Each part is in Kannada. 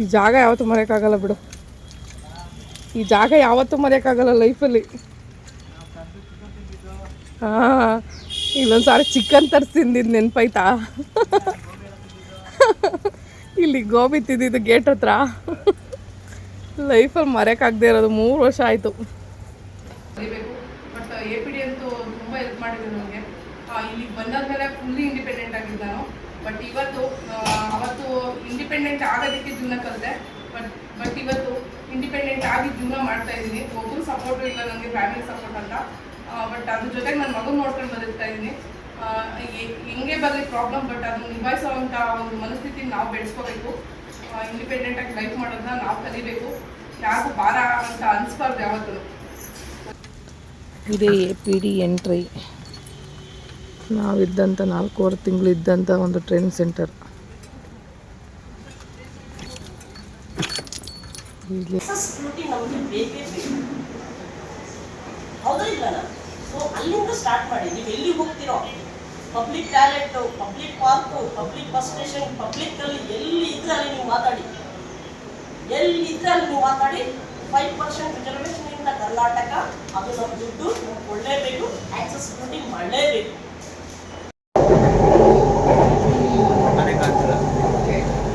ಈ ಜಾಗ ಯಾವತ್ತೂ ಮರೆಯೋಕ್ಕಾಗಲ್ಲ ಬಿಡು. ಈ ಜಾಗ ಯಾವತ್ತೂ ಮರೆಯೋಕ್ಕಾಗಲ್ಲ ಲೈಫಲ್ಲಿ ಹಾಂ ಇಲ್ಲೊಂದು ಸಾರಿ ಚಿಕನ್ ತರಿಸಿ ತಿಂದಿದ್ದು ನೆನಪಾಯ್ತಾ? ಇಲ್ಲಿ ಗೋಬಿ ತಿಂದಿದ್ದು ಗೇಟ್ ಹತ್ರ. ಲೈಫಲ್ಲಿ ಮರೆಯೋಕ್ಕಾಗದೇ ಇರೋದು ಮೂರು ವರ್ಷ ಆಯಿತು. ಬಟ್ ಇವತ್ತು ಇಂಡಿಪೆಂಡೆಂಟ್ ಆಗೋದಕ್ಕೆ ಜೀವನ ಕಲಿತೆ. ಬಟ್ ಬಟ್ ಇವತ್ತು ಇಂಡಿಪೆಂಡೆಂಟ್ ಆಗಿ ಜೀವನ ಮಾಡ್ತಾ ಇದ್ದೀನಿ. ಒಬ್ಬರು ಸಪೋರ್ಟು ಇಲ್ಲ ನನಗೆ ಫ್ಯಾಮಿಲಿ ಸಪೋರ್ಟ್ ಅಂತ. ಬಟ್ ಅದ್ರ ಜೊತೆಗೆ ನನ್ನ ಮಗನ ನೋಡ್ಕೊಂಡು ಬದುಕ್ತಾ ಇದ್ದೀನಿ. ಹೆಂಗೆ ಬರಲಿ ಪ್ರಾಬ್ಲಮ್ ಬಟ್ ಅದನ್ನು ನಿಭಾಯಿಸೋವಂಥ ಒಂದು ಮನಸ್ಥಿತಿ ನಾವು ಬೆಳೆಸ್ಕೋಬೇಕು. ಇಂಡಿಪೆಂಡೆಂಟ್ ಆಗಿ ಲೈಫ್ ಮಾಡೋದನ್ನ ನಾವು ಕಲಿಬೇಕು. ಯಾರಿಗೂ ಭಾರ ಅಂತ ಅನಿಸ್ಬಾರ್ದು ಯಾವತ್ತೂ. ಇದೇ ಎ ಪಿ ಡಿ ಎಂಟ್ರಿ ನಾವಿದ್ದಂಥ ನಾಲ್ಕೂವರೆ ತಿಂಗಳು ಇದ್ದಂಥ ಒಂದು ಟ್ರೈನಿಂಗ್ ಸೆಂಟರ್ ಇಲ್ಲಿ. ಸ್ಕೂಟಿ ನಮಗೆ ಬೇಕೇ ಬೇಕು. ಹೌದಾ ಇಲ್ಲ ಸೊ ಅಲ್ಲಿಂದ ಸ್ಟಾರ್ಟ್ ಮಾಡಿ. ನೀವು ಎಲ್ಲಿ ಹೋಗ್ತೀರೋ? Public toilet public park public bus station public ಅಲ್ಲಿ ಎಲ್ಲಿ ಇದ್ರೆ ಅಲ್ಲಿ ನೀವು ಮಾತಾಡಿ. ಎಲ್ಲಿ ಇದ್ರೆ ಅಲ್ಲಿ ನೀವು ಮಾತಾಡಿ? ಫೈವ್ ಪರ್ಸೆಂಟ್ ರಿಸರ್ವೇಶನ್ ಇಂದ ಕರ್ನಾಟಕ. ಅದು ನಮ್ಮ ದುಡ್ಡು ನಮ್ಗೆ ಕೊಡಲೇಬೇಕು ಆಕ್ಸೆಸಿಬಿಲಿಟಿ ಮಾಡಲೇಬೇಕು.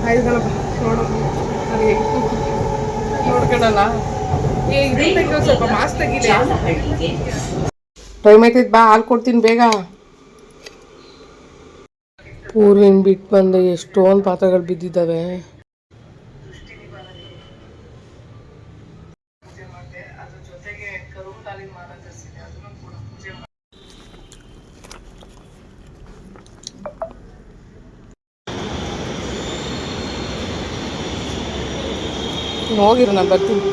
ಆಯ್ತು ಕಣಪ್ಪ ನೋಡು ನನಗೆ ಏ ಇದು ಸ್ವಲ್ಪ ಮಾಸ್ ತೆಗೀಲಿ. ಟೈಮ್ ಆಯ್ತೈತೆ ಬಾ ಹಾಲು ಕೊಡ್ತೀನಿ ಬೇಗ. ಪೂರ್ವಿನ ಬಿಟ್ಟು ಬಂದು ಎಷ್ಟೊಂದು ಪಾತ್ರಗಳು ಬಿದ್ದಿದ್ದಾವೆ. ಹೋಗಿರು, ನಾನು ಬರ್ತೀನಿ.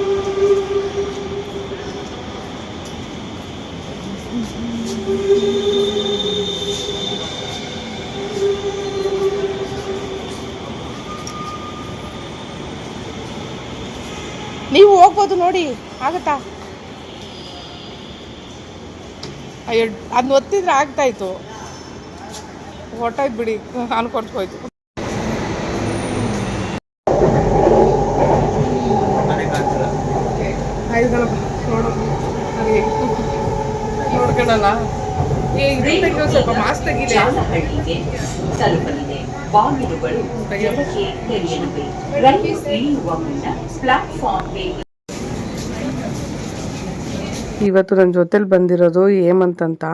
ನೀವು ಹೋಗ್ಬೋದು ನೋಡಿ, ಆಗತ್ತಾ? ಅಯ್ಯೋ ಅದನ್ನ ಒತ್ತಿದ್ರೆ ಆಗ್ತಾ ಇತ್ತು. ಹೊಟ್ಟೋಯ್ತು ಬಿಡಿ, ನಾನು ಕೊಟ್ಕೋಯ್ತು ಆಯ್ತು ಕಣಪ್ಪ ನೋಡು ನನಗೆ ಸ್ವಲ್ಪ ತಲುಪಲಿದೆ. ಬಾಗಿಲುಗಳು ತೆರೆಯಲಿವೆ. ರೈಲು ಇಳಿಯುವ ಮುನ್ನ ಪ್ಲಾಟ್ಫಾರ್ಮ್ಗೆ ಇವತ್ತು ನನ್ನ ಜೊತೆಲಿ ಬಂದಿರೋದು ಹೇಮಂತ್ ಅಂತ.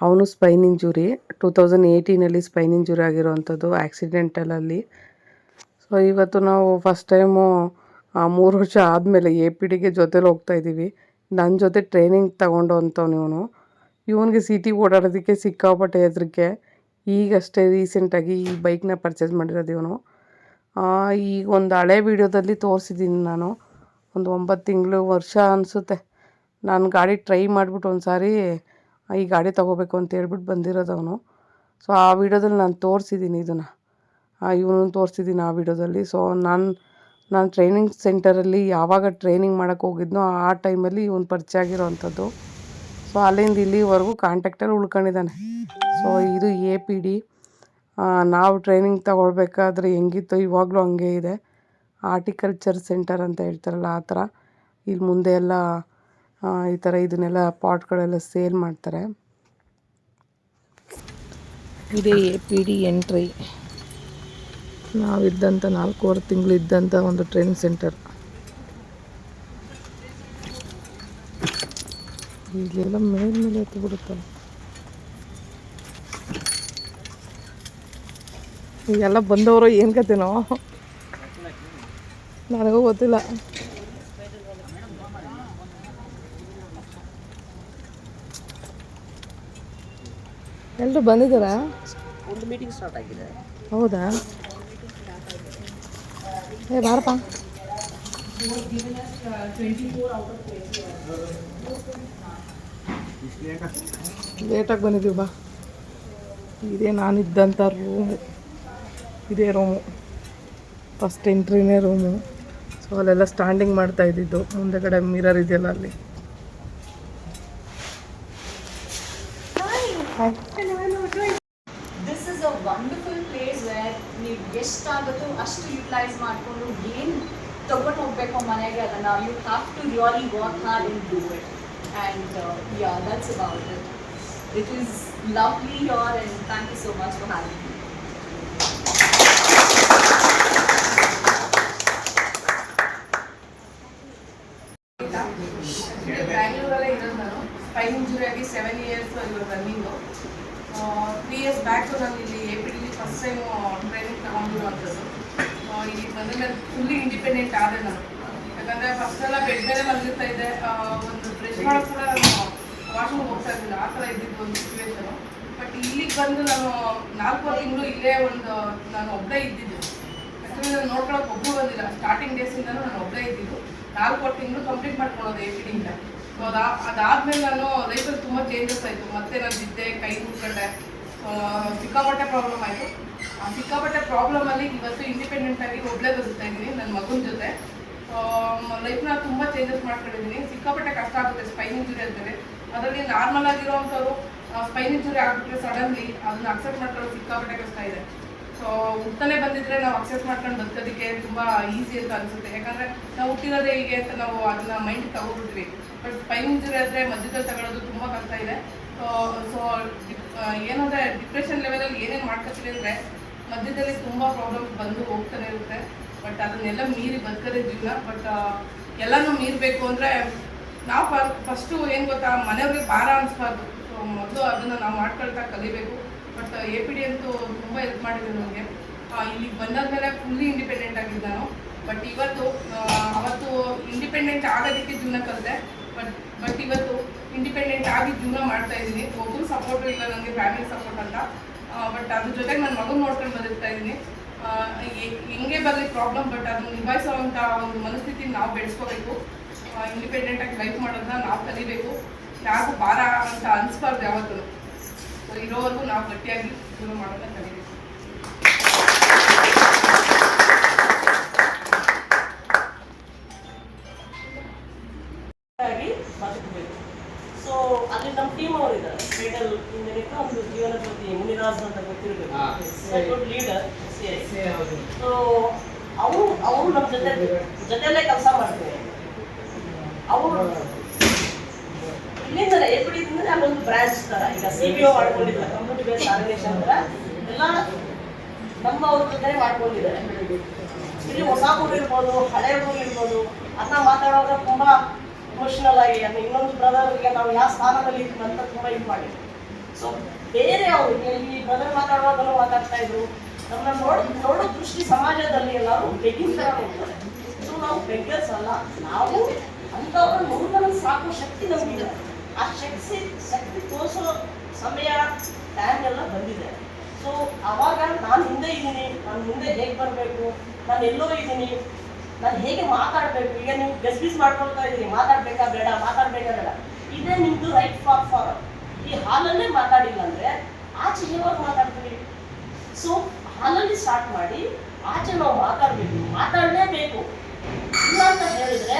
ಅವನು ಸ್ಪೈನ್ ಇಂಜುರಿ ಟೂ ತೌಸಂಡ್ ಏಯ್ಟೀನಲ್ಲಿ ಸ್ಪೈನ್ ಇಂಜುರಿ ಆಗಿರೋವಂಥದ್ದು ಆ್ಯಕ್ಸಿಡೆಂಟಲಲ್ಲಿ ಸೊ ಇವತ್ತು ನಾವು ಫಸ್ಟ್ ಟೈಮು ಮೂರು ವರ್ಷ ಆದಮೇಲೆ ಎ ಪಿ ಡಿಗೆ ಜೊತೆಲಿ ಹೋಗ್ತಾ ಇದ್ದೀವಿ ನನ್ನ ಜೊತೆ ಟ್ರೈನಿಂಗ್ ತಗೊಂಡು ಅಂತವ್ನು ಇವನು. ಇವನಿಗೆ ಸಿಟಿ ಓಡಾಡೋದಕ್ಕೆ ಸಿಕ್ಕಾಪಟ್ಟೆ ಹೆದರಿಕೆ. ಈಗಷ್ಟೇ ರೀಸೆಂಟಾಗಿ ಈ ಬೈಕ್ನ ಪರ್ಚೇಸ್ ಮಾಡಿರೋದು ಇವನು. ಈಗ ಒಂದು ಹಳೆ ವೀಡಿಯೋದಲ್ಲಿ ತೋರಿಸಿದ್ದೀನಿ ನಾನು. ಒಂದು ಒಂಬತ್ತು ತಿಂಗಳು ವರ್ಷ ಅನಿಸುತ್ತೆ. ನಾನು ಗಾಡಿ ಟ್ರೈ ಮಾಡಿಬಿಟ್ಟು ಒಂದು ಸಾರಿ ಈ ಗಾಡಿ ತೊಗೋಬೇಕು ಅಂತ ಹೇಳ್ಬಿಟ್ಟು ಬಂದಿರೋದು ಅವನು. ಸೊ ಆ ವಿಡಿಯೋದಲ್ಲಿ ನಾನು ತೋರಿಸಿದ್ದೀನಿ ಇದನ್ನು. ಇವನು ತೋರಿಸಿದ್ದೀನಿ ಆ ವಿಡಿಯೋದಲ್ಲಿ. ಸೊ ನಾನು ನಾನು ಟ್ರೈನಿಂಗ್ ಸೆಂಟರಲ್ಲಿ ಯಾವಾಗ ಟ್ರೈನಿಂಗ್ ಮಾಡೋಕ್ಕೆ ಹೋಗಿದ್ನೋ ಆ ಟೈಮಲ್ಲಿ ಇವನು ಪರಿಚಯ ಆಗಿರೋವಂಥದ್ದು ಸೊ ಅಲ್ಲಿಂದ ಇಲ್ಲಿವರೆಗೂ ಕಾಂಟ್ಯಾಕ್ಟಲ್ಲಿ ಉಳ್ಕೊಂಡಿದ್ದಾನೆ. ಸೊ ಇದು ಎ ಪಿ ಡಿ ನಾವು ಟ್ರೈನಿಂಗ್ ತಗೊಳ್ಬೇಕಾದ್ರೆ ಹೆಂಗಿತ್ತು ಇವಾಗಲೂ ಹಂಗೆ ಇದೆ. ಆರ್ಟಿಕಲ್ಚರ್ ಸೆಂಟರ್ ಅಂತ ಹೇಳ್ತಾರಲ್ಲ ಆ ಥರ. ಇಲ್ಲಿ ಮುಂದೆ ಎಲ್ಲ ಈ ಥರ ಇದನ್ನೆಲ್ಲ ಪಾಟ್ಗಳೆಲ್ಲ ಸೇಲ್ ಮಾಡ್ತಾರೆ. ಇದೇ ಎ ಪಿ ಡಿ ಎಂಟ್ರಿ ನಾವಿದ್ದಂಥ ನಾಲ್ಕೂವರೆ ತಿಂಗಳು ಇದ್ದಂಥ ಒಂದು ಟ್ರೈನಿಂಗ್ ಸೆಂಟರ್ ಇಲ್ಲೆಲ್ಲ ಮೇಲ್ಮೇಲೆ ಎತ್ತು ಬಿಡುತ್ತಲ್ಲ ಈಗೆಲ್ಲ ಬಂದವರು ಏನು ಕತೆನೋ ನನಗೂ ಗೊತ್ತಿಲ್ಲ ಎಲ್ಲರೂ ಬಂದಿದ್ದಾರಾ ಒಂದು ಮೀಟಿಂಗ್ ಸ್ಟಾರ್ಟ್ ಆಗಿದೆ ಹೌದಾ ಏ ಬಾರಪ್ಪ ಲೇಟಾಗಿ ಬಂದಿದ್ದೀವಿ ಬಾ. ಇದೇ ನಾನಿದ್ದಂಥ ರೂಮು ಇದೇ ರೂಮು ಫಸ್ಟ್ ಎಂಟ್ರಿನೇ ರೂಮು ಸೊ ಅಲ್ಲೆಲ್ಲ ಸ್ಟ್ಯಾಂಡಿಂಗ್ ಮಾಡ್ತಾ ಇದ್ದಿದ್ದು. ಮುಂದೆಗಡೆ ಮಿರರ್ ಇದೆಯಲ್ಲ ಅಲ್ಲಿ. really work hard and do it. And uh, yeah, that's about it. It is lovely here and thank you so much for having me. ಇಲ್ಲೇ ಒಂದು, ನಾನು ಒಬ್ಬಳೇ ಇದ್ದಿದ್ದು. ಆ್ಯಕ್ಚುಲಿ ನಾನು ನೋಡ್ಕೊಳಕ್ಕೆ ಒಬ್ಬರು ಬಂದಿಲ್ಲ ಸ್ಟಾರ್ಟಿಂಗ್ ಡೇಸಿಂದನೂ ನಾನು ಒಬ್ಬಳೇ ಇದ್ದಿದ್ದು. ನಾಲ್ಕು ತಿಂಗಳು ಕಂಪ್ಲೀಟ್ ಮಾಡ್ಕೊಳ್ಳೋದು ಎ ಪಿ ಡಿಯಿಂದ ಸೊ ಅದಾ ಅದಾದ್ಮೇಲೆ ನಾನು ಲೈಫಲ್ಲಿ ತುಂಬ ಚೇಂಜಸ್ ಆಯಿತು. ಮತ್ತೆ ನಾನು ಬಿದ್ದೆ, ಕೈ ಮುಟ್ಕೊಂಡೆ ಸಿಕ್ಕಾಪಟ್ಟೆ ಪ್ರಾಬ್ಲಮ್ ಆಯಿತು. ಆ ಸಿಕ್ಕಾಪಟ್ಟೆ ಪ್ರಾಬ್ಲಮಲ್ಲಿ ಇವತ್ತು ಇಂಡಿಪೆಂಡೆಂಟ್ ಆಗಿ ಒಬ್ಬಳೇ ಬದುಕ್ತಾ ಇದ್ದೀನಿ ನನ್ನ ಮಗನ ಜೊತೆ. ಲೈಫ್ನ ತುಂಬ ಚೇಂಜಸ್ ಮಾಡ್ಕೊಂಡಿದ್ದೀನಿ. ಸಿಕ್ಕಾಪಟ್ಟೆ ಕಷ್ಟ ಆಗುತ್ತೆ ಸ್ಪೈನ್ ಇಂಜುರಿ ಅಂತಾರೆ ಅದರಲ್ಲಿ ನಾರ್ಮಲ್ ಆಗಿರೋವಂಥವ್ರು ಸ್ಪೈನ್ ಇಂಜುರಿ ಆಗಿಬಿಟ್ರೆ ಸಡನ್ಲಿ ಅದನ್ನ ಅಕ್ಸೆಪ್ಟ್ ಮಾಡ್ಕೊಳ್ಳೋದು ಸಿಕ್ಕಾಪಟ್ಟೆ ಕಷ್ಟ ಇದೆ. ಸೊ ಹುಟ್ಟನೆ ಬಂದಿದ್ರೆ ನಾವು ಅಕ್ಸೆಪ್ಟ್ ಮಾಡ್ಕೊಂಡು ಬದುಕೋದಕ್ಕೆ ತುಂಬ ಈಸಿ ಅಂತ ಅನಿಸುತ್ತೆ. ಯಾಕಂದರೆ ನಾವು ಹುಟ್ಟಿರೋದೇ ಹೀಗೆ ಅಂತ ನಾವು ಅದನ್ನ ಮೈಂಡ್ ತಗೋಬಿಟ್ವಿ. ಬಟ್ ಸ್ಪೈನ್ ಇಂಜುರಿ ಆದರೆ ಮಧ್ಯದಲ್ಲಿ ತಗೊಳ್ಳೋದು ತುಂಬ ಕಷ್ಟ ಇದೆ. ಸೊ ಸೊ ಏನಂದರೆ ಡಿಪ್ರೆಷನ್ ಲೆವೆಲಲ್ಲಿ ಏನೇನು ಮಾಡ್ಕೊತೀವಿ ಅಂದರೆ ಮಧ್ಯದಲ್ಲಿ ತುಂಬ ಪ್ರಾಬ್ಲಮ್ಸ್ ಬಂದು ಹೋಗ್ತಾನೆ ಇರುತ್ತೆ. ಬಟ್ ಅದನ್ನೆಲ್ಲ ಮೀರಿ ಬದುಕೋದೇ ಜೀವನ. ಬಟ್ ಎಲ್ಲನೂ ಮೀರಬೇಕು ಅಂದರೆ ನಾವು ಫಸ್ಟು ಏನು ಗೊತ್ತಾ ಮನೆಯವ್ರಿಗೆ ಭಾರ ಅನಿಸ್ಬಾರ್ದು. ಮೊದಲು ಅದನ್ನು ನಾವು ಮಾಡ್ಕೊಳ್ತಾ ಕಲಿಬೇಕು. ಬಟ್ ಎ ಪಿ ಡಿ ಅಂತೂ ತುಂಬ ಹೆಲ್ಪ್ ಮಾಡಿದೆ ನನಗೆ ಇಲ್ಲಿಗೆ ಬಂದಾದ್ಮೇಲೆ ಫುಲ್ಲಿ ಇಂಡಿಪೆಂಡೆಂಟ್ ಆಗಿದ್ದ ನಾನು ಬಟ್ ಇವತ್ತು ಅವತ್ತು ಇಂಡಿಪೆಂಡೆಂಟ್ ಆಗೋದಕ್ಕೆ ಜೀವನ ಕಲಿತೆ. ಬಟ್ ಬಟ್ ಇವತ್ತು ಇಂಡಿಪೆಂಡೆಂಟ್ ಆಗಿ ಜೀವನ ಮಾಡ್ತಾ ಇದ್ದೀನಿ. ಒಬ್ಬರು ಸಪೋರ್ಟು ಇಲ್ಲ ನನಗೆ ಫ್ಯಾಮಿಲಿ ಸಪೋರ್ಟ್ ಅಂತ. ಬಟ್ ಅದ್ರ ಜೊತೆಗೆ ನನ್ನ ಮಗು ನೋಡ್ಕೊಂಡು ಬದುಕ್ತಾ ಇದ್ದೀನಿ. ಹೆಂಗೆ ಬರಲಿ ಪ್ರಾಬ್ಲಮ್ ಬಟ್ ಅದನ್ನು ನಿಭಾಯಿಸೋವಂಥ ಒಂದು ಮನಸ್ಥಿತಿ ನಾವು ಬೆಳೆಸ್ಕೋಬೇಕು. ಇಂಡಿಪೆಂಡೆಂಟ್ ಆಗಿ ಲೈಫ್ ಮಾಡೋದನ್ನ ನಾವು ಕಲಿಬೇಕು. ಯಾರಿಗೂ ಭಾರ ಅಂತ ಅನಿಸ್ಬಾರ್ದು ಯಾವತ್ತೂ. ಇರೋವರೆಗೂ ನಾವು ಗಟ್ಟಿಯಾಗಿ ಶುರು ಮಾಡೋದನ್ನ ಕಲಿಬೇಕು ಆಗಿ ಬದುಕಬೇಕು ಸೊ ಅಲ್ಲಿ ನಮ್ಮ ಟೀಮ್ ಅವರು ಇದ್ದಾರೆ ಫೇಡಲ್ ಇಂಜಿನಿಯರ್ ಒಂದು ಜೀವನ ಜ್ಯೋತಿ ಮುನಿರಾಜ್ ಅಂತ ಗೊತ್ತಿರಬೇಕು ಗುಡ್ ಲೀಡರ್ ಸೊ ಅವರು ಅವರು ನಮ್ಮ ಜೊತೆ ಜೊತೆಯಲ್ಲೇ ಕೆಲಸ ಮಾಡ್ತಾರೆ ಅವರು ಇಲ್ಲಿಂದಲೇ ಎಪಿಡಿದಿಂದ ಅಲ್ಲೊಂದು ಬ್ರಾಂಚ್ ತರ ಈಗ ಸಿ ಬಿ ಒ ಮಾಡ್ಕೊಂಡಿದ್ದಾರೆ ಕಮ್ಯುನಿಟಿ ಬೇಸ್ಡ್ ಆರ್ಗನೈಸೇಷನ್ ತರ ಎಲ್ಲ ನಮ್ಮ ಅವ್ರ ಜೊತೆ ಮಾಡ್ಕೊಂಡಿದ್ದಾರೆ ಇಲ್ಲಿ ಹೊಸ ಊರು ಇರ್ಬೋದು ಹಳೆ ಊರು ಇರ್ಬೋದು ಅದನ್ನ ಮಾತಾಡುವಾಗ ತುಂಬಾ ಇಮೋಷನಲ್ ಆಗಿ ಅಂದ್ರೆ ಇನ್ನೊಂದು ಬ್ರದರ್ಗೆ ನಾವು ಯಾವ ಸ್ಥಾನದಲ್ಲಿ ಇದ್ದೀವಿ ಅಂತ ತುಂಬಾ ಮಾಡಿದ್ವಿ ಸೊ ಬೇರೆ ಅವ್ರಿಗೆ ಈ ಬ್ರದರ್ ಮಾತಾಡುವಾಗಲೂ ಮಾತಾಡ್ತಾ ಇದ್ರು. ನಮ್ಮ ನೋಡ್, ನೋಡೋ ದೃಷ್ಟಿ ಸಮಾಜದಲ್ಲಿ ಎಲ್ಲರೂ ಬೆಗ್ಗಿನ ಸೊ ನಾವು ಬೆಗ್ಗರ್ಸ್ ಅಲ್ಲ. ನಾವು ಅಂಥವ್ರ ನೋಡಲು ಸಾಕೋ ಶಕ್ತಿ ನಮಗಿದೆ. ಆ ಶಕ್ತಿ ಶಕ್ತಿ ತೋರಿಸೋ ಸಮಯ ಟೈಮ್ ಎಲ್ಲ ಬಂದಿದೆ. ಸೊ ಅವಾಗ ನಾನು ಹಿಂದೆ ಇದ್ದೀನಿ. ನಾನು ಮುಂದೆ ಹೇಗೆ ಬರಬೇಕು? ನಾನು ಎಲ್ಲೋ ಇದ್ದೀನಿ. ನಾನು ಹೇಗೆ ಮಾತಾಡಬೇಕು? ಈಗ ನೀವು ಡಿಸ್ಮಿಸ್ ಮಾಡ್ಕೊಳ್ತಾ ಇದ್ದೀರಿ. ಮಾತಾಡ್ಬೇಕಾ ಬೇಡ ಮಾತಾಡ್ಬೇಕಾ ಬೇಡ ಇದೇ ನಿಮ್ದು ರೈಟ್ ಫಾರ್ ಫಾರ್ ಈ ಹಾಲಲ್ಲೇ ಮಾತಾಡಿಲ್ಲ ಅಂದ್ರೆ ಆಚೆ ಯಾವಾಗ ಮಾತಾಡ್ತೀವಿ ಸೊ ಹಾಲಲ್ಲಿ ಸ್ಟಾರ್ಟ್ ಮಾಡಿ, ಆಚೆ ನಾವು ಮಾತಾಡಬೇಕು. ಮಾತಾಡಲೇಬೇಕು. ಇಲ್ಲ ಅಂತ ಹೇಳಿದ್ರೆ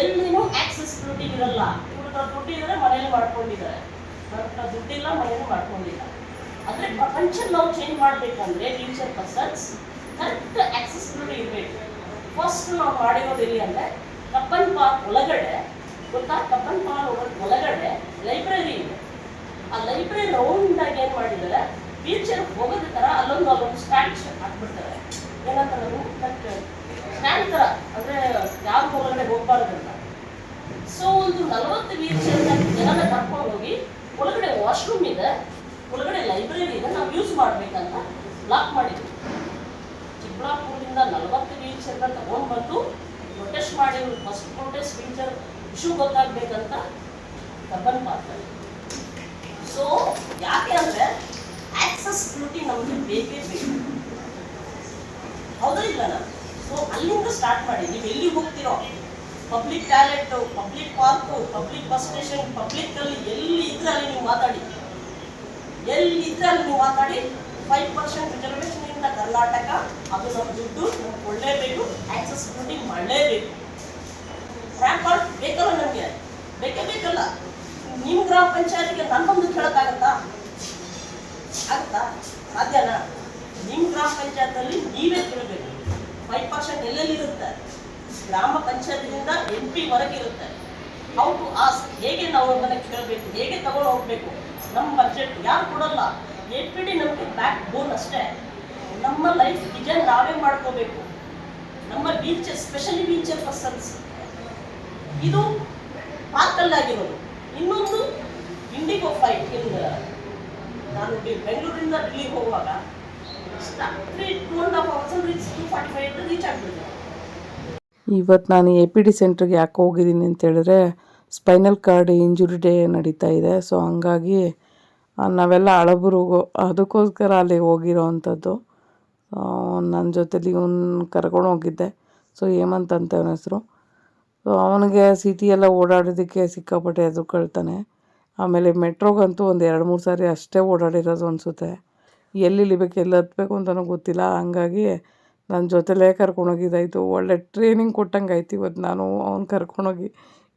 ಎಲ್ಲಿನೂ ಆಕ್ಸೆಸಿಬಿಲಿಟಿ ಇರಲ್ಲ. ಇವ್ರ ಹತ್ರ ದುಡ್ಡು ಇದ್ರೆ ಮನೇಲಿ ಮಾಡ್ಕೊಂಡಿದ್ದಾರೆ. ನನ್ನ ದುಡ್ಡಿಲ್ಲ ಮನೇಲಿ ಮಾಡ್ಕೊಂಡಿಲ್ಲ. ಅಂದ್ರೆ ಪ್ರಪಂಚ ನಾವು ಚೇಂಜ್ ಮಾಡ್ಬೇಕಂದ್ರೆ ಫ್ಯೂಚರ್ ಪರ್ಸನ್ಸ್ ಕರೆಕ್ಟ್ ಆಕ್ಸೆಸಿಬಿಲಿಟಿ ಇರಬೇಕು. ಫಸ್ಟ್ ನಾವು ಮಾಡಿರೋದು ಎಲ್ಲಿ ಅಂದ್ರೆ ಕಬ್ಬನ್ ಪಾರ್ಕ್ ಒಳಗಡೆ, ಗೊತ್ತಾ? ಕಬ್ಬನ್ ಪಾರ್ಕ್ ಒಳಗಡೆ ಲೈಬ್ರರಿ ಇದೆ. ಆ ಲೈಬ್ರರಿ ರೌಂಡ್ ಆಗಿ ಏನ್ ಮಾಡಿದ್ದಾರೆ? ವೀಲ್ಚೇರ್ ಹೋಗೋದ ತರ ಅಲ್ಲೊಂದು ಅಲ್ಲೊಂದು ಸ್ಟ್ಯಾಂಡ್ ಹಾಕ್ಬಿಡ್ತಾರೆ. ಏನಂತಾರೆ ಸ್ಟ್ಯಾಂಡ್ ಥರ ಅಂದರೆ ಯಾರು ಒಳಗಡೆ ಹೋಗ್ಬಾರ್ದು ಅಂತ. ಸೊ ಒಂದು ನಲವತ್ತು ವೀಲ್ ಚೇರ್ ಜನನ ಕರ್ಕೊಂಡು ಹೋಗಿ ಒಳಗಡೆ ವಾಶ್ರೂಮ್ ಇದೆ, ಒಳಗಡೆ ಲೈಬ್ರರಿ ಇದೆ, ನಾವು ಯೂಸ್ ಮಾಡಬೇಕಂತ ಲಾಕ್ ಮಾಡಿದ್ವಿ. ಚಿಕ್ಕಬಳ್ಳಾಪುರದಿಂದ ನಲವತ್ತು ವೀಲ್ ತಗೊಂಡ್ಬಂದು ಬಂದು ಪ್ರೊಟೆಸ್ಟ್ ಮಾಡಿ first protest wheelchair issue ಗೊತ್ತಾಗ್ಬೇಕಂತ ಕಬ್ಬನ್ ಮಾಡ್ತಾರೆ ಸೊ ಯಾಕೆ ಅಂದ್ರೆ ಆಕ್ಸೆಸಿಬಿಲಿಟಿ ನಮಗೆ ಬೇಕೇ ಬೇಕು. ಹೌದಾ ಇಲ್ಲ ಸೊ ಅಲ್ಲಿಂದ ಸ್ಟಾರ್ಟ್ ಮಾಡಿ. ನೀವು ಎಲ್ಲಿ ಹೋಗ್ತಿರೋ? Public toilet public park public bus station public ಅಲ್ಲಿ ಎಲ್ಲಿ ಇದ್ರೆ ಅಲ್ಲಿ ನೀವು ಮಾತಾಡಿ. ಎಲ್ಲಿ ಇದ್ರೆ ಅಲ್ಲಿ ನೀವು ಮಾತಾಡಿ. ಫೈವ್ ಪರ್ಸೆಂಟ್ ರಿಸರ್ವೇಷನ್ ಇಂದ ಕರ್ನಾಟಕ, ಅದು ನಮ್ಮ ದುಡ್ಡು, ನಮ್ಗೆ ಕೊಡಲೇಬೇಕು ಆಕ್ಸೆಸಿಬಿಲಿಟಿ ಮಾಡಲೇಬೇಕು ರ್ಯಾಂಪ್ ಕಾರ್ಡ್ ಬೇಕಲ್ಲ ನಮಗೆ? ಬೇಕೇ ಬೇಕಲ್ಲ. ನಿಮ್ಮ ಗ್ರಾಮ ಪಂಚಾಯತ್ಗೆ ನನ್ನೊಂದು ಕೇಳೋಕ್ಕಾಗತ್ತಾ? ಆಗುತ್ತಾ? ಸಾಧ್ಯನಾ? ನಿಮ್ಮ ಗ್ರಾಮ ಪಂಚಾಯತಲ್ಲಿ ನೀವೇ ಕೇಳಬೇಕು. ಎಲ್ಲೆಲ್ಲಿರುತ್ತೆ? ಗ್ರಾಮ ಪಂಚಾಯತ್ನಿಂದ ಎಂ ಪಿ ಹೊರಗಿರುತ್ತೆ ಹೌ ಟು ಆಸ್ ಹೇಗೆ ನಾವು ಅದನ್ನ ಕೇಳಬೇಕು? ಹೇಗೆ ತಗೊಂಡು ಹೋಗ್ಬೇಕು? ನಮ್ಮ ಬಜೆಟ್ ಯಾರು ಕೊಡಲ್ಲ? ಎ ಪಿ ಡಿ ನಮಗೆ ಬ್ಯಾಕ್ ಬೋನ್ ಅಷ್ಟೇ. ನಮ್ಮ ಲೈಫ್ ಡಿಸೈನ್ ನಾವೇ ಮಾಡ್ಕೋಬೇಕು. ನಮ್ಮ wheelchair specially wheelchair persons ಇದು ಪಾರ್ಕಲ್ಲಾಗಿರೋದು ಇನ್ನೊಂದು ಇಂಡಿಗೋ ಫ್ಲೈಟ್ ಇಂದ ನಾನು ಬೆಂಗಳೂರಿಂದ ಡೆಲ್ಲಿಗೆ ಹೋಗುವಾಗ ರೀಚ್ ಟೂ ಇವತ್ತು ನಾನು ಎ ಪಿ ಡಿ ಸೆಂಟ್ರಿಗೆ ಯಾಕೆ ಹೋಗಿದ್ದೀನಿ ಅಂತೇಳಿದ್ರೆ ಸ್ಪೈನಲ್ ಕಾರ್ಡ್ ಇಂಜುರಿ ಡೇ ನಡೀತಾ ಇದೆ. ಸೊ ಹಂಗಾಗಿ, ನಾವೆಲ್ಲ ಅಳಬರು ಅದಕ್ಕೋಸ್ಕರ ಅಲ್ಲಿಗೆ ಹೋಗಿರೋ ಅಂಥದ್ದು ನನ್ನ ಜೊತೆಲಿ ಇವ್ನ ಕರ್ಕೊಂಡು ಹೋಗಿದ್ದೆ. ಸೊ, ಹೇಮಂತ್ ಅಂತ ಅವನ ಹೆಸರು. ಸೊ, ಅವನಿಗೆ ಸಿಟಿ ಎಲ್ಲ ಓಡಾಡೋದಕ್ಕೆ ಸಿಕ್ಕಾಪಟ್ಟೆ ಅದು ಕಳ್ತಾನೆ ಆಮೇಲೆ ಮೆಟ್ರೋಗಂತೂ ಒಂದು ಎರಡು ಮೂರು ಸಾರಿ ಅಷ್ಟೇ ಓಡಾಡಿರೋದು ಅನಿಸುತ್ತೆ. ಎಲ್ಲಿ ಇಳಿಬೇಕು, ಎಲ್ಲಿ ಹತ್ಬೇಕು ಅಂತಲೂ ಗೊತ್ತಿಲ್ಲ. ಹಂಗಾಗಿ ನನ್ನ ಜೊತೆಲೇ ಕರ್ಕೊಂಡೋಗಿದ್ದಾಯಿತು ಒಳ್ಳೆ ಟ್ರೈನಿಂಗ್ ಕೊಟ್ಟಂಗೆ ಆಯ್ತು ಇವತ್ತು ನಾನು ಅವ್ನು ಕರ್ಕೊಂಡೋಗಿ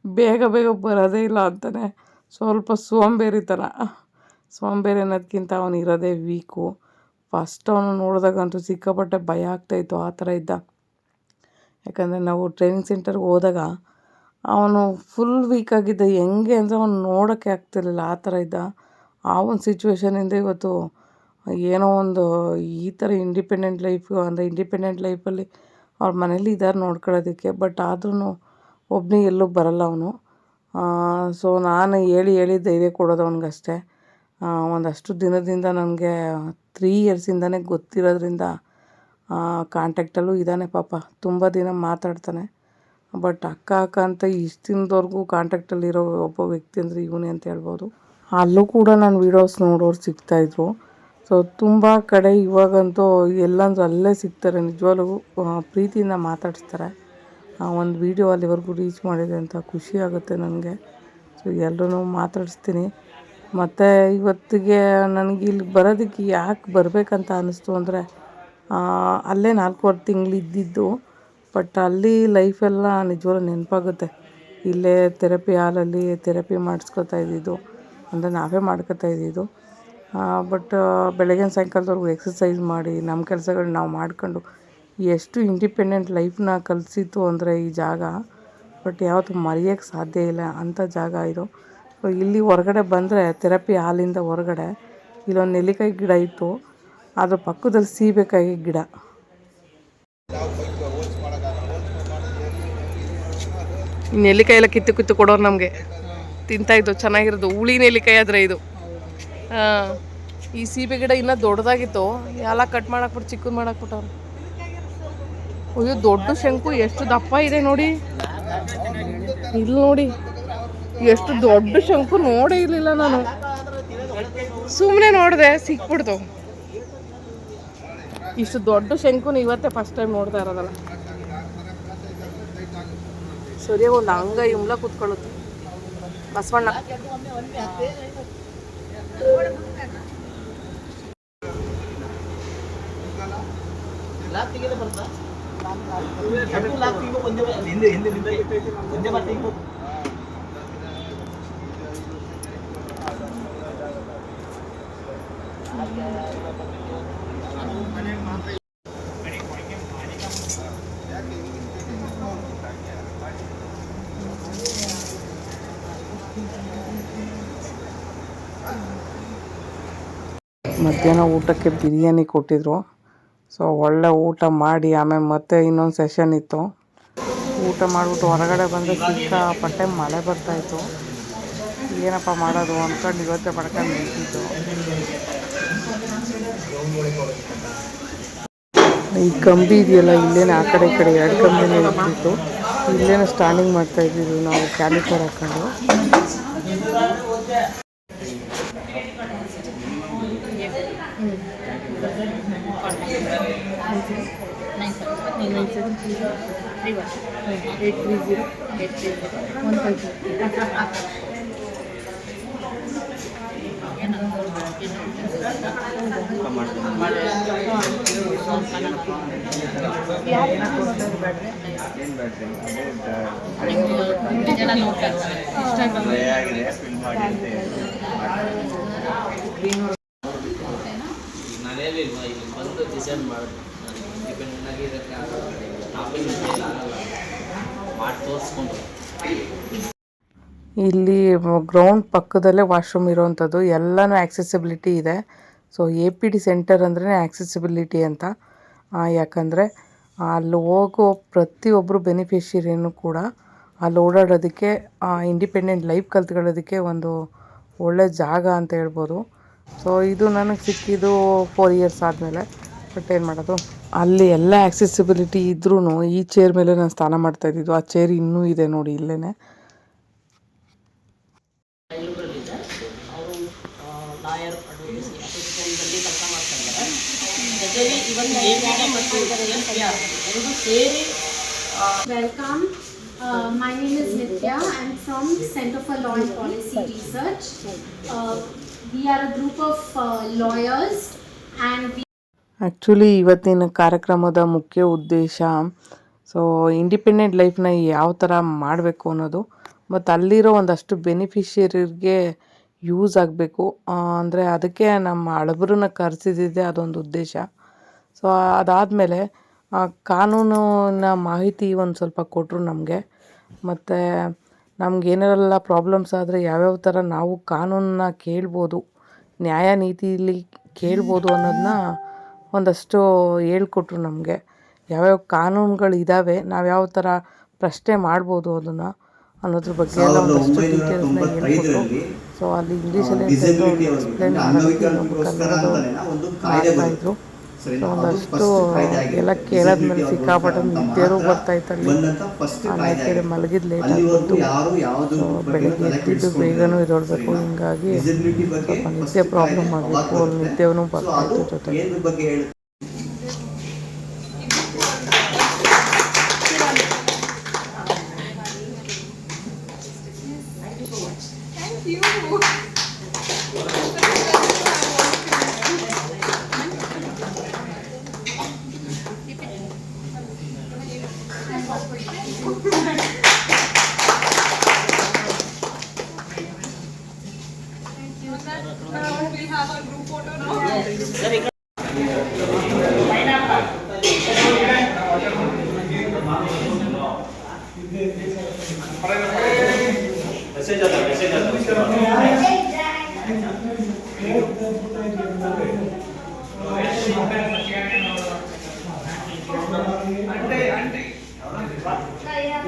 ಬೇಗ ಬೇಗ ಬರೋದೇ ಇಲ್ಲ ಅಂತಾನೆ. ಸ್ವಲ್ಪ ಸೋಂಬೇರಿತನ ಸೋಂಬೇರಿ ಅನ್ನೋದಕ್ಕಿಂತ ಅವನು ಇರೋದೇ ವೀಕು ಫಸ್ಟ್ ಅವನು ನೋಡಿದಾಗಂತೂ ಸಿಕ್ಕಾಪಟ್ಟೆ ಭಯ ಆಗ್ತಾಯಿತ್ತು ಆ ಥರ ಇದ್ದ. ಯಾಕಂದರೆ ನಾವು ಟ್ರೈನಿಂಗ್ ಸೆಂಟರ್ಗೆ ಹೋದಾಗ ಅವನು ಫುಲ್ ವೀಕ್ ಆಗಿದ್ದ. ಹೆಂಗೆ ಅಂದರೆ ಅವನು ನೋಡೋಕ್ಕೆ ಆಗ್ತಿರ್ಲಿಲ್ಲ, ಆ ಥರ ಇದ್ದ. ಆ ಒಂದು ಸಿಚುವೇಶನಿಂದ ಇವತ್ತು ಏನೋ ಒಂದು ಈ ಥರ ಇಂಡಿಪೆಂಡೆಂಟ್ ಲೈಫು ಅಂದರೆ ಇಂಡಿಪೆಂಡೆಂಟ್ ಲೈಫಲ್ಲಿ ಅವ್ರ ಮನೇಲಿ ಇದ್ದಾರೆ ನೋಡ್ಕೊಳ್ಳೋದಕ್ಕೆ. ಬಟ್ ಆದ್ರೂ ಒಬ್ಬನೇ ಎಲ್ಲೂ ಬರಲ್ಲ ಅವನು. ಸೊ ನಾನು ಹೇಳಿ ಹೇಳಿ ಧೈರ್ಯ ಕೊಡೋದು ಅವನಿಗಷ್ಟೇ. ಒಂದಷ್ಟು ದಿನದಿಂದ ನನಗೆ ತ್ರೀ ಇಯರ್ಸಿಂದನೇ ಗೊತ್ತಿರೋದ್ರಿಂದ ಕಾಂಟ್ಯಾಕ್ಟಲ್ಲೂ ಇದ್ದಾನೆ ಪಾಪ. ತುಂಬ ದಿನ ಮಾತಾಡ್ತಾನೆ. ಬಟ್ ಅಕ್ಕ ಅಕ್ಕ ಅಂತ ಇಷ್ಟು ದಿನದವರೆಗೂ ಕಾಂಟ್ಯಾಕ್ಟಲ್ಲಿರೋ ಒಬ್ಬ ವ್ಯಕ್ತಿ ಅಂದರೆ ಇವನೇ ಅಂತ ಹೇಳ್ಬೋದು. ಅಲ್ಲೂ ಕೂಡ ನಾನು ವೀಡಿಯೋಸ್ ನೋಡೋರು ಸಿಗ್ತಾಯಿದ್ರು ಸೊ ತುಂಬ ಕಡೆ ಇವಾಗಂತೂ ಎಲ್ಲಂದ್ರೂ ಅಲ್ಲೇ ಸಿಗ್ತಾರೆ. ನಿಜವಾಗ್ಲೂ ಪ್ರೀತಿಯಿಂದ ಮಾತಾಡಿಸ್ತಾರೆ. ಒಂದು ವೀಡಿಯೋ ಅಲ್ಲಿವರೆಗೂ ರೀಚ್ ಮಾಡಿದೆ ಅಂತ ಖುಷಿ ಆಗುತ್ತೆ ನನಗೆ. ಸೊ ಎಲ್ಲರೂ ಮಾತಾಡಿಸ್ತೀನಿ. ಮತ್ತು ಇವತ್ತಿಗೆ ನನಗೆ ಇಲ್ಲಿ ಬರೋದಕ್ಕೆ ಯಾಕೆ ಬರಬೇಕಂತ ಅನ್ನಿಸ್ತು ಅಂದರೆ ಅಲ್ಲೇ ನಾಲ್ಕೂವರೆ ತಿಂಗಳು ಇದ್ದಿದ್ದು, ಬಟ್ ಅಲ್ಲಿ ಲೈಫೆಲ್ಲ ನಿಜವಾಗ್ಲೂ ನೆನಪಾಗುತ್ತೆ. ಇಲ್ಲೇ ಥೆರಪಿ ಹಾಲಲ್ಲಿ ಥೆರಪಿ ಮಾಡಿಸ್ಕೊತಾ ಇದ್ದಿದ್ದು, ಅಂದರೆ ನಾವೇ ಮಾಡ್ಕೊತಾ ಇದ್ದಿದ್ದು. ಬಟ್ ಬೆಳಗ್ಗೆ ಸಾಯಂಕಾಲದವರೆಗೂ ಎಕ್ಸಸೈಸ್ ಮಾಡಿ, ನಮ್ಮ ಕೆಲಸಗಳು ನಾವು ಮಾಡ್ಕೊಂಡು, ಎಷ್ಟು ಇಂಡಿಪೆಂಡೆಂಟ್ ಲೈಫ್ನ ಕಲಿಸಿತ್ತು ಅಂದರೆ ಈ ಜಾಗ, ಬಟ್ ಯಾವತ್ತೂ ಮರೆಯೋಕ್ಕೆ ಸಾಧ್ಯ ಇಲ್ಲ ಅಂಥ ಜಾಗ ಇದು. ಇಲ್ಲಿ ಹೊರಗಡೆ ಬಂದರೆ ಥೆರಪಿ ಹಾಲಿಂದ ಹೊರಗಡೆ ಇಲ್ಲೊಂದು ನೆಲ್ಲಿಕಾಯಿ ಗಿಡ ಇತ್ತು. ಅದ್ರ ಪಕ್ಕದಲ್ಲಿ ಸೀಬೆಕಾಯಿ ಗಿಡ. ನೆಲ್ಲಿಕಾಯಿ ಎಲ್ಲ ಕಿತ್ತು ಕಿತ್ತು ಕೊಡೋರು ನಮಗೆ. ತಿಂತಾಯಿದ್ದು ಚೆನ್ನಾಗಿರೋದು. ಹುಳಿ ನೆಲ್ಲಿಕಾಯಿ ಆದರೆ ಇದು. ಈ ಸೀಬೆ ಗಿಡ ಇನ್ನೂ ದೊಡ್ಡದಾಗಿತ್ತು. ಎಲ್ಲ ಕಟ್ ಮಾಡಾಕ್ಬಿಟ್ಟು, ಚಿಕ್ಕದು ಮಾಡಾಕ್ಬಿಟ್ಟವ್ರು. ಅಯ್ಯೋ, ದೊಡ್ಡ ಶಂಕು, ಎಷ್ಟು ದಪ್ಪ ಇದೆ ನೋಡಿ. ಇಲ್ಲಿ ನೋಡಿ. ಎಷ್ಟು ದೊಡ್ಡ ಶಂಕು ನೋಡೇ ಇರಲಿಲ್ಲ ನಾನು. ಸುಮ್ಮನೆ ನೋಡಿದೆ, ಸಿಕ್ಬಿಡ್ತು. ಇಷ್ಟು ದೊಡ್ಡ ಶಂಕುನ ಇವತ್ತೇ ಫಸ್ಟ್ ಟೈಮ್ ನೋಡ್ತಾ ಇರೋದಲ್ಲ. ಸರಿಯಾಗಿ ಒಂದು ಹಂಗ ಇಮ್ಲ ಕೂತ್ಕೊಳ್ಳುತ್ತೆ. ಬಸವಣ್ಣ. ಮಧ್ಯಾಹ್ನ ಊಟಕ್ಕೆ ಬಿರಿಯಾನಿ ಕೊಟ್ಟಿದ್ರು. ಸೊ ಒಳ್ಳೆ ಊಟ ಮಾಡಿ, ಆಮೇಲೆ ಮತ್ತೆ ಇನ್ನೊಂದು ಸೆಷನ್ ಇತ್ತು. ಊಟ ಮಾಡಿಬಿಟ್ಟು ಹೊರಗಡೆ ಬಂದರೆ ಸಿಕ್ಕಾಪಟ್ಟೆ ಮಳೆ ಬರ್ತಾಯಿತ್ತು ಏನಪ್ಪ ಮಾಡೋದು ಅಂದ್ಕೊಂಡು ಇವತ್ತೇ ಪಡ್ಕೊಂಡು ನಿಂತಿದ್ದು. ಈ ಕಂಬಿ ಇದೆಯಲ್ಲ ಇಲ್ಲೇನು ಆ ಕಡೆ ಈ ಕಡೆ ಎರಡು ಕಂಬಿನೇ ಇರ್ತಿತ್ತು ಇಲ್ಲೇನೋ ಸ್ಟ್ಯಾಂಡಿಂಗ್ ಮಾಡ್ತಾ ಇದ್ದೀವಿ ನಾವು ಕ್ಯಾಲಿಫರ್ ಹಾಕೊಂಡು. ನಾನು ಹೇಳಿಲ್ವಾ ಇಲ್ಲಿ ಬಂದು ಡಿಸೈನ್ ಮಾಡೋದು ನಾನು ಇಂಡಿಪೆಂಡೆಂಟ್ ಆಗಿ ಆಗಲ್ಲ ಆಫೀಸ್ ತೋರಿಸ್ಕೊಂಡು ಇಲ್ಲಿ ಗ್ರೌಂಡ್ ಪಕ್ಕದಲ್ಲೇ ವಾಶ್ರೂಮ್ ಇರೋವಂಥದ್ದು ಎಲ್ಲನೂ ಆಕ್ಸೆಸಿಬಿಲಿಟಿ ಇದೆ. So A P D centre ಅಂದ್ರೆ ಆಕ್ಸೆಸಿಬಿಲಿಟಿ ಅಂತ. ಯಾಕಂದರೆ, ಅಲ್ಲಿ ಹೋಗೋ ಪ್ರತಿಯೊಬ್ಬರು ಬೆನಿಫಿಷಿಯರಿನು ಕೂಡ ಅಲ್ಲಿ ಓಡಾಡೋದಕ್ಕೆ ಇಂಡಿಪೆಂಡೆಂಟ್ ಲೈಫ್ ಕಲ್ತ್ಕೊಳ್ಳೋದಕ್ಕೆ ಒಂದು ಒಳ್ಳೆ ಜಾಗ ಅಂತ ಹೇಳ್ಬೋದು. ಸೊ ಇದು ನನಗೆ ಸಿಕ್ಕಿದ್ದು ಫೋರ್ ಇಯರ್ಸ್ ಆದಮೇಲೆ. ಬಟ್ ಏನು ಮಾಡೋದು? ಅಲ್ಲಿ ಎಲ್ಲ ಆಕ್ಸೆಸಿಬಿಲಿಟಿ ಇದ್ರೂ ಈ ಚೇರ್ ಮೇಲೆ ನಾನು ಸ್ನಾನ ಮಾಡ್ತಾ ಇದ್ದಿದ್ದು. ಆ ಚೇರ್ ಇನ್ನೂ ಇದೆ ನೋಡಿ ಇಲ್ಲೇ ಬೆಂಗಳೂರಲ್ಲಿದೆ ಅವರು ಲಾಯರ್ ಅಡ್ವೊಕೇಸಿ ಅಸೋಸಿಯೇಷನ್ದಲ್ಲಿ ಕೆಲಸ ಮಾಡ್ತಾ ಇದ್ದಾರೆ ಜೊತೆಲಿ ಇವನ್ ಎ ಪಿ ಡಿ ಮತ್ತು ಎಲ್ ಪಿ ಆರ್ ಎರಡು ಸೇರಿ welcome Uh, my name is Nitya. I'm from Center for Law and Policy Research. Uh, we are a group of uh, lawyers and we actually ಇವತ್ತಿನ ಕಾರ್ಯಕ್ರಮದ ಮುಖ್ಯ ಉದ್ದೇಶ ಸೊ ಇಂಡಿಪೆಂಡೆಂಟ್ ಲೈಫ್ನ ಯಾವ ಥರ ಮಾಡಬೇಕು ಅನ್ನೋದು ಮತ್ತು ಅಲ್ಲಿರೋ ಒಂದಷ್ಟು ಬೆನಿಫಿಷಿಯರಿಗೆ ಯೂಸ್ ಆಗಬೇಕು. ಅಂದರೆ ಅದಕ್ಕೆ ನಮ್ಮ ಹಳಬರನ್ನ ಕರೆಸಿದ್ದೆ ಅದೊಂದು ಉದ್ದೇಶ. ಸೊ ಅದಾದಮೇಲೆ ಕಾನೂನಿನ ಮಾಹಿತಿ ಒಂದು ಸ್ವಲ್ಪ ಕೊಟ್ಟರು ನಮಗೆ. ಮತ್ತು ನಮ್ಗೆ ಏನಾರೆಲ್ಲ ಪ್ರಾಬ್ಲಮ್ಸ್ ಆದರೆ ಯಾವ್ಯಾವ ಥರ ನಾವು ಕಾನೂನನ್ನ ಕೇಳ್ಬೋದು, ನ್ಯಾಯ ನೀತಿಲಿ ಕೇಳ್ಬೋದು ಅನ್ನೋದನ್ನ ಒಂದಷ್ಟು ಹೇಳ್ಕೊಟ್ರು ನಮಗೆ. ಯಾವ್ಯಾವ ಕಾನೂನುಗಳು ಇದ್ದಾವೆ ನಾವು ಯಾವ ಥರ ಪ್ರಶ್ನೆ ಮಾಡ್ಬೋದು ಅದನ್ನು. ಅನ್ನೋದ್ರ ಬಗ್ಗೆ ಎಲ್ಲ ಒಂದಷ್ಟು ಡೀಟೇಲ್ಸ್ನ ಹೇಳ್ಕೊಟ್ರು ಸೊ ಅಲ್ಲಿ ಇಂಗ್ಲೀಷಲ್ಲಿ ಎಕ್ಸ್ಪ್ಲೇನ್ ಮಾಡೋದಕ್ಕೆ ಕನ್ನಡದವ್ರು ಇದ್ರು. ಸೊ ಒಂದಷ್ಟು ಎಲ್ಲ ಕೇಳಾದ್ಮೇಲೆ ಮೇಲೆ ಸಿಕ್ಕಾಪಟ್ಟೆ ಅವ್ರಿಗೋಸ್ಕರ ನಿದ್ದೆನೂ ಮಾತ್ರ ಬರ್ತಾ ಇತ್ತು ಅಲ್ಲಿ. ಬಂದಂತ first ಆ ಕಾಯ್ದೆ ಕಡೆ ಮಲಗಿದ್ ಲೇಟ್ ಯಾವ್ದು ಸೊ ಬೆಳಿಗ್ಗೆ ಎದ್ದಿದ್ದು ಬೇಗನೂ ಎದ್ದೇಳ್ಬೇಕು ಹಿಂಗಾಗಿ ಸ್ವಲ್ಪ ನಿದ್ದೆ ಪ್ರಾಬ್ಲಮ್ ಆಗಬೇಕು ಅಲ್ಲಿ. ನಿದ್ದೆನೂ ಬರ್ತಾ ಇತ್ತು ಜೊತೆಗೆ. ಏದ್ರ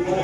ಬಗ್ಗೆ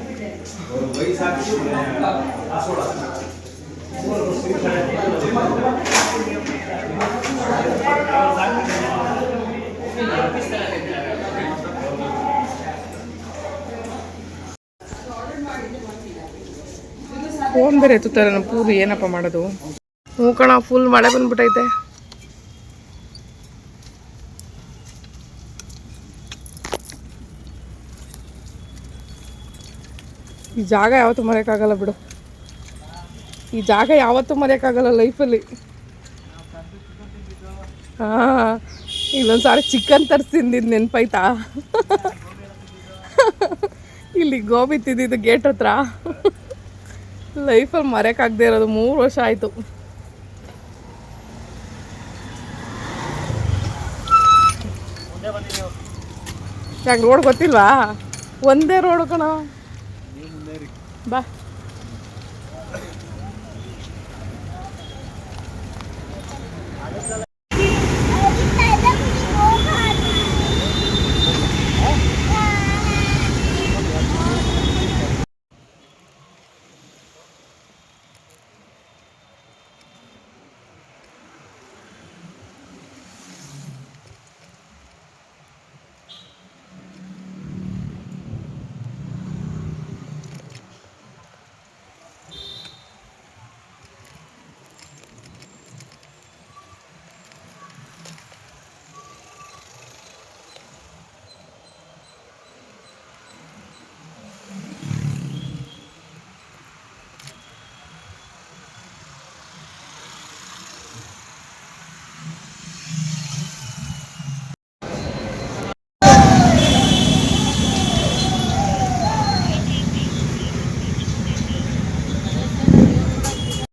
ಫೋನ್ ಬೇರೆ ಎತ್ತುತ್ತಾರೆ ನಮ್ಮ ಪೂರಿ ಏನಪ್ಪ ಮಾಡೋದು? ಹ್ಞೂ ಕಣ ಫುಲ್ ಮಳೆ ಬಂದ್ಬಿಟ್ಟೈತೆ ಈ ಜಾಗ ಯಾವತ್ತೂ ಮರೆಯೋಕ್ಕಾಗಲ್ಲ ಬಿಡು. ಈ ಜಾಗ ಯಾವತ್ತೂ ಮರೆಯೋಕ್ಕಾಗಲ್ಲ ಲೈಫಲ್ಲಿ ಹಾಂ ಇಲ್ಲೊಂದು ಸಾರಿ ಚಿಕನ್ ತರಿಸಿ ತಿಂದಿದ್ದು ನೆನಪಾಯ್ತಾ? ಇಲ್ಲಿ ಗೋಬಿ ತಿಂದಿದ್ದು ಗೇಟ್ ಹತ್ರ. ಲೈಫಲ್ಲಿ ಮರೆಯೋಕ್ಕಾಗದೇ ಇರೋದು ಮೂರು ವರ್ಷ ಆಯಿತು. ಯಾಕೆ ರೋಡ್ ಗೊತ್ತಿಲ್ವಾ? ಒಂದೇ ರೋಡ್ ಕಣ. ಬಾ